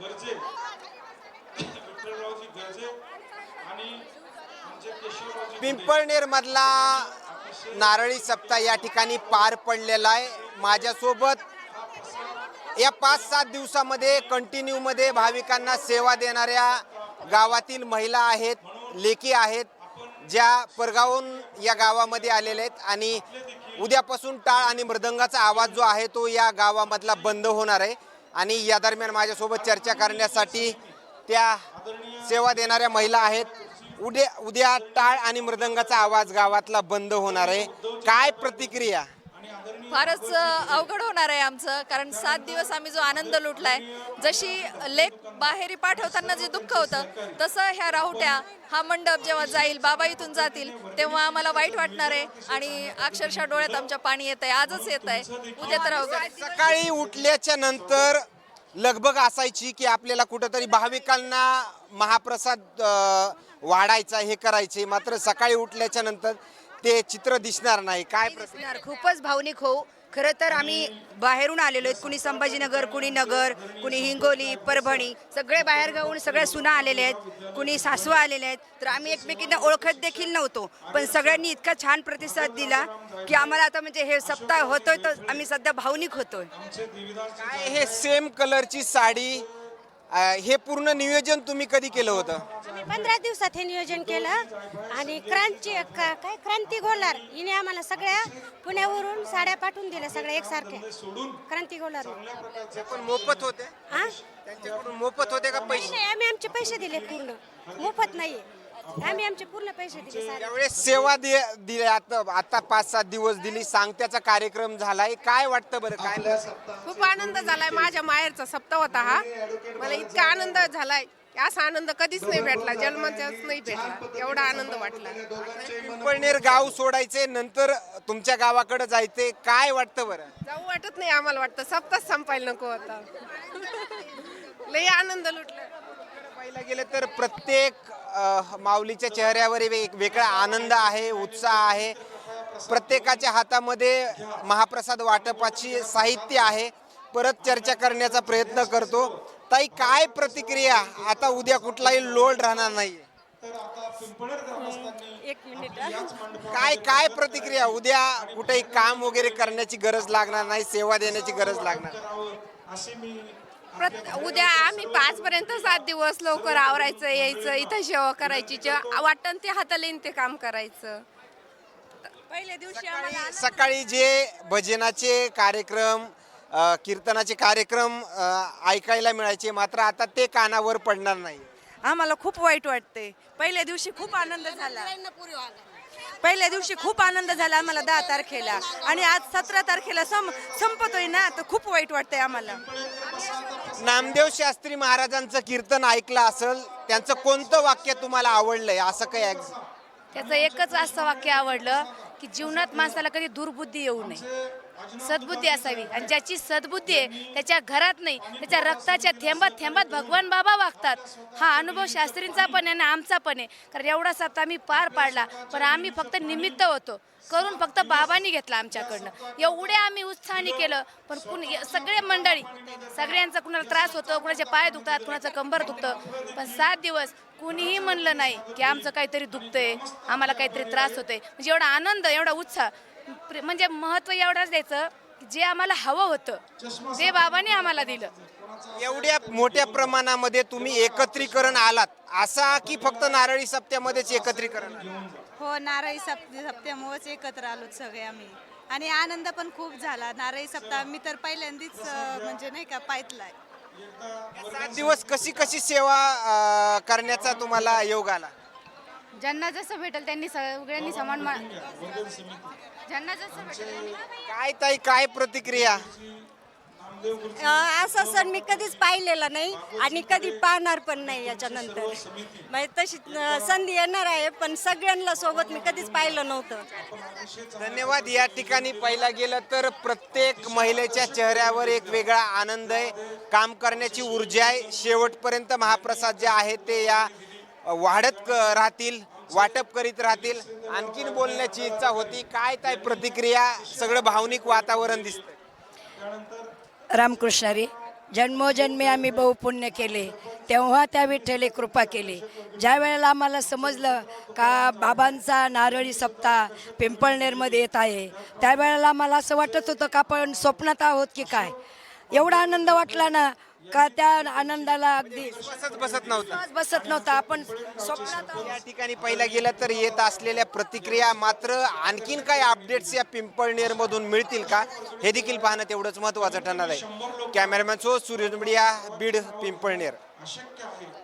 गरजे. विठ्ठलरावजी गरजे आणि आमचे केशवरावजी पिंपळनेर मधला नारळी सप्ताह या ठिकाणी पार पडलेला आहे. माझ्यासोबत या पाच सात दिवसामध्ये कंटिन्यूमध्ये भाविकांना सेवा देणाऱ्या गावातील महिला आहेत लेकी आहेत ज्या परगावून या गावामध्ये आलेल्या आहेत. आणि उद्यापासून टाळ आणि मृदंगाचा आवाज जो आहे तो या गावामधला बंद होणार आहे. आणि या दरम्यान माझ्यासोबत चर्चा करण्यासाठी त्या सेवा देणाऱ्या महिला आहेत. उद्या उद्या टाळ आणि मृदंगाचा आवाज गावातला बंद होणार आहे. काय प्रतिक्रिया? फारच अवघड होणार आहे आमचं कारण सात दिवस आम्ही जो आनंद लुटलाय जशी लेख बाहेरी पाठवताना जे दुःख होतं तसं ह्या राहुट्या हा मंडप जेव्हा जाईल बाबा इथून जातील तेव्हा आम्हाला वाईट वाटणार आहे आणि अक्षरशः डोळ्यात आमच्या पाणी येत आहे आजच येत आहे उद्या तर अवघड सकाळी उठल्याच्या नंतर लगबग असायची की आपल्याला कुठंतरी भाविकांना महाप्रसाद वाढायचा हे करायचे. मात्र सकाळी उठल्याच्या नंतर ते चित्र दिसणार नाही. काय दिसणार. खूपच भावनिक होऊ. खरं तर आम्ही बाहेरून आलेलो आहेत. कुणी संभाजीनगर कुणी नगर कुणी हिंगोली परभणी. सगळे बाहेर गावून सगळ्या सुना आलेले आहेत. कुणी सासवा आलेले आहेत. तर आम्ही एकमेकींना ओळखत देखील नव्हतो. पण सगळ्यांनी इतका छान प्रतिसाद दिला की आम्हाला आता म्हणजे हे सप्ताह होतोय तर आम्ही सध्या भावनिक होतोय. काय हे सेम कलरची साडी? हे पूर्ण नियोजन तुम्ही कधी केलं होतं? आम्ही पंधरा दिवसात हे नियोजन केलं. आणि क्रांती का- काय? क्रांती गोलार हिने आम्हाला सगळ्या पुण्यावरून साड्या पाठवून दिल्या सगळ्या एकसारख्या. क्रांती गोलार ते पण मोफत होते. हा त्यांच्याकडून मोफत होते का नाही पैसे? नाही, आम्ही आमचे पैसे दिले पूर्ण. मोफत नाहीये. आम्ही आमचे पूर्ण पैसे दिले सारे. सेवा दि दिली आता आता पाच सात दिवस दिली सांगत्याचा कार्यक्रम झालाय. काय वाटतं बरं काय खूप आनंद झालाय माझ्या माहेरचा सप्ताह होता हा. मला इतका आनंद झालाय असा आनंद कधीच नाही भेटला जन्माचाच नाही भेटला. एवढा आनंद वाटला. पिंपळनेर गाव सोडायचे नंतर तुमच्या गावाकडे जायचे काय वाटतं बरं? जाऊ वाटत नाही आम्हाला वाटतं. सप्ताह संपायला नको होता लई आनंद लुटला. पाहिलं गेलं तर प्रत्येक माऊलीच्या चेहऱ्यावर एक वेगळा आनंद आहे उत्साह आहे. प्रत्येकाच्या हातामध्ये महाप्रसाद वाटपाची साहित्य आहे. परत चर्चा करण्याचा प्रयत्न करतो. ताई काय प्रतिक्रिया? आता उद्या कुठलाही लोड राहणार नाही एक मिनिट काय काय प्रतिक्रिया? उद्या कुठेही काम वगैरे करण्याची गरज लागणार नाही सेवा देण्याची गरज लागणार. उद्या आम्ही पाच पर्यंत सात दिवस लवकर आवरायचं यायचं इथं सेवा करायची जे वाटण ते हाताला येईन ते काम करायचं. पहिल्या दिवशी आम्हाला सकाळी जे भजनाचे कार्यक्रम कीर्तनाचे कार्यक्रम ऐकायला मिळायचे मात्र आता ते कानावर पडणार नाही. आम्हाला खूप वाईट वाटते. पहिल्या दिवशी खूप आनंद झाला. पहिल्या दिवशी खूप आनंद झाला आम्हाला दहा तारखेला. आणि आज सतरा तारखेला सम संपतोय ना तर खूप वाईट वाटतंय आम्हाला. नामदेव शास्त्री महाराजांचं कीर्तन ऐकलं असेल त्यांचं कोणतं वाक्य तुम्हाला आवडलंय? असं काही त्याचं एकच असं वाक्य आवडलं की जीवनात माणसाला कधी दुर्बुद्धी येऊ नये. सद्बुद्धी असावी. आणि ज्याची सद्बुद्धी आहे त्याच्या घरात नाही त्याच्या रक्ताच्या थेंबात थेंबात भगवान बाबा वागतात. हा अनुभव शास्त्रींचा पण आहे आणि आमचा पण आहे. कारण एवढा सप्ताह आम्ही पार पाडला पण आम्ही फक्त निमित्त होतो. करून फक्त बाबांनी घेतला आमच्याकडनं. एवढे आम्ही उत्साहाने केलं पण कुण सगळे मंडळी सगळ्यांचा कुणाला त्रास होतो कुणाचे पाय दुखतात कुणाचं कंबर दुखतं पण सात दिवस कुणीही म्हणलं नाही की आमचं काहीतरी दुखतंय आम्हाला काहीतरी त्रास होतोय. म्हणजे एवढा आनंद एवढा उत्साह. म्हणजे महत्त्व एवढंच द्यायचं जे आम्हाला हवं होतं ते बाबांनी आम्हाला दिलं. एवढ्या मोठ्या प्रमाणामध्ये तुम्ही एकत्रीकरण आलात. असा की फक्त नारळी सप्त्यामध्येच एकत्रीकरण? आलं? हो नारळी सप्त सप्त्यामुळेच एकत्र आलो सगळे आम्ही. आणि आनंद पण खूप झाला. नारळी सप्ताह मी तर पहिल्यांदाच म्हणजे नाही का पाहितलाय सात दिवस कशी कशी सेवा करण्याचा तुम्हाला योग आला? ज्यांना जसं भेटेल त्यांनी सगळ्यांनी समान मा- ज्यांना जसं भेटेल काय ताई काय प्रतिक्रिया? असा सण मी कधीच पाहिलेला नाही आणि कधी पाहणार पण नाही याच्यानंतर. म्हणजे तशी अं, संधी येणार आहे पण सगळ्यांना सोबत मी कधीच पाहिलं नव्हतं. धन्यवाद. या ठिकाणी पाहिला गेलं तर प्रत्येक महिलेच्या चेहऱ्यावर एक वेगळा आनंद आहे. काम करण्याची ऊर्जा आहे. शेवटपर्यंत महाप्रसाद जे आहे ते या वाढत क- राहतील वाटप करीत राहतील. आणखीन बोलण्याची इच्छा होती. काय काय प्रतिक्रिया? सगळं भावनिक वातावरण दिसतं रामकृष्णारी जन्मोजन्मी आम्ही बहुपुण्य केले. तेव्हा त्या विठ्ठले कृपा केली. ज्या वेळेला आम्हाला समजलं का बाबांचा नारळी सप्ताह पिंपळनेरमध्ये येत आहे त्यावेळेला आम्हाला असं वाटत होतं का आपण स्वप्नात आहोत की काय? एवढा आनंद वाटला ना का त्या आनंदाला अगदी बसत बसत नव्हतं. विश्वास बसत नव्हता. आपण स्वप्नात आहोत. या ठिकाणी पहिला गेलं तर येत असलेल्या प्रतिक्रिया मात्र आणखीन काही अपडेट्स या पिंपळनेर मधून मिळतील का? हे देखील पाहणं तेवढंच महत्त्वाचं ठरणार आहे. Cameraman so Surya media Beed Pimpalner अशक्य आहे